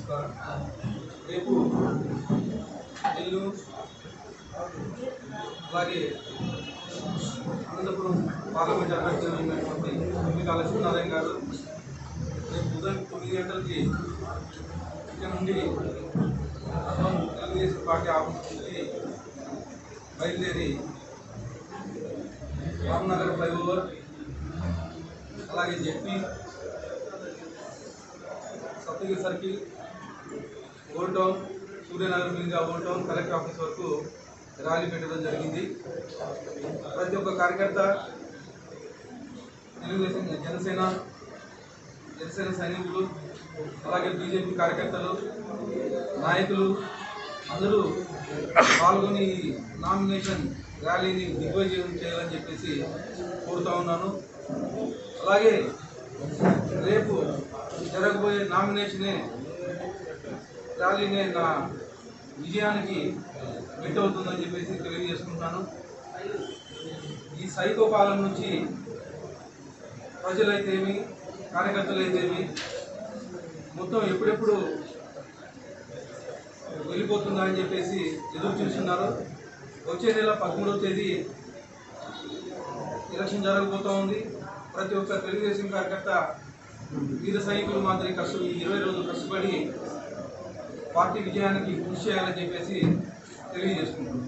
నమస్కారం రేపు నెల్లూరు అలాగే అనంతపురం పార్లమెంట్ అభ్యర్థి అయినటువంటి ఎన్నికల లక్ష్మీనారాయణ గారు రేపు ఉదయం తొమ్మిది గంటలకి ఇక్కడ నుండి అర్థం తెలుగుదేశం పార్టీ ఆఫీస్ నుంచి బయలుదేరి రామ్నగర్ ఫ్లైఓవర్ అలాగే ZP Saptagiri circle old town Suryanagar మీదుగా ఓల్డ్ టౌన్ కలెక్టర్ ఆఫీస్ వరకు ర్యాలీ పెట్టడం జరిగింది. ప్రతి ఒక్క కార్యకర్త తెలుగుదేశం జనసేన జనసేన సైనికులు అలాగే బీజేపీ కార్యకర్తలు నాయకులు అందరూ పాల్గొని ఈ నామినేషన్ ర్యాలీని దిగ్విజయం చేయాలని చెప్పేసి కోరుతా ఉన్నాను. అలాగే రేపు జరగబోయే నామినేషనే ర్యాలీనే నా విజయానికి మెట్ అవుతుందని చెప్పేసి తెలియజేసుకుంటాను. ఈ సైకో పాలన నుంచి ప్రజలైతేమి కార్యకర్తలైతేమి మొత్తం ఎప్పుడెప్పుడు వెళ్ళిపోతుందా అని చెప్పేసి ఎదురు చూస్తున్నారు. వచ్చే నెల పదమూడవ తేదీ ఎలక్షన్ జరగబోతూ ఉంది. ప్రతి ఒక్క తెలుగుదేశం కార్యకర్త వీర సైనికులు మాదిరి కష్టం ఇరవై రోజులు కష్టపడి పార్టీ విజయానికి కృషి చేయాలని చెప్పేసి తెలియజేసుకుంటున్నాను